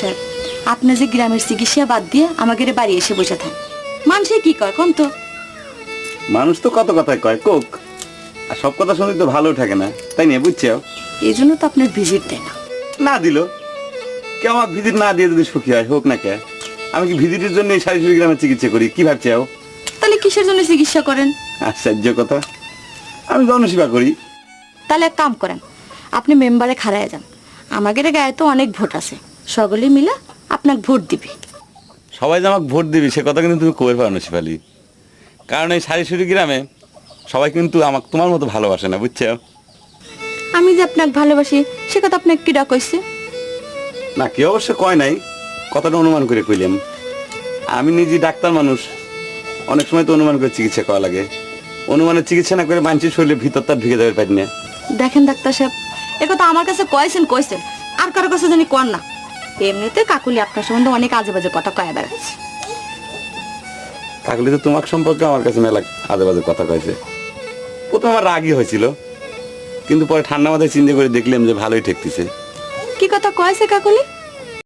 সাহেব আপনি যে গ্রামের চিকিৎসা বাদ দিয়ে আমাকে বাড়ি এসে বসে থাকেন। মানুষে কি কয় কোন তো? মানুষ তো কত কথাই কয় কোক। আর সব কথা শুনতে তো ভালো থাকে না তাই নিয়ে বুঝছ এই জন্য তো আপনার ভিজিট দেয় না। না দিল। কেউ আমার ভিজিট না দিয়ে যদি সুখী হয় হোক না কে। আমি কি ভিজিটের জন্য এই শারীরিক গ্রামে চিকিৎসা করি কি ভাবছ তাহলে কিসের জন্য চিকিৎসা করেন? আশ্চর্য কথা। আমি জনসেবা করি। তাহলে এক কাম করেন আপনি মেম্বারে খাড়ায় যান। আমাদের গায়ে তো অনেক ভোট আছে। সকলে মিলে আপনাকে ভোট দিবে। সবাই যে আমাকে ভোট দিবি সে কথা কিন্তু তুমি কবে পারো না শিপালি কারণ এই শারীরিক গ্রামে সবাই কিন্তু আমাকে তোমার মতো ভালোবাসে না বুঝছ? আমি যে আপনাকে ভালোবাসি সে কথা আপনাকে কিরা কইছে? না কেউ অবশ্য কয় নাই কথাটা অনুমান করে কইলাম। আমি নিজে ডাক্তার মানুষ অনেক সময় তো অনুমান করে চিকিৎসা করা লাগে। অনুমানের চিকিৎসা না করে মানুষের শরীরে ভিতরটা ঢুকে যাবে পারি না। দেখেন ডাক্তার সাহেব এ কথা আমার কাছে কয়েছেন কইছেন আর কারও কাছে জানি কর না। এমনিতে কাকুলি আপনার সম্বন্ধে অনেক আজে বাজে কথা কয়ে বেড়াচ্ছে। কাকুলি তো তোমার সম্পর্কে আমার কাছে মেলা আজে বাজে কথা কয়েছে। প্রথমে আমার রাগই হয়েছিল কিন্তু পরে ঠান্ডা মাথায় চিন্তা করে দেখলাম যে ভালোই ঠেকতেছে। কি কথা কয়েছে কাকুলি?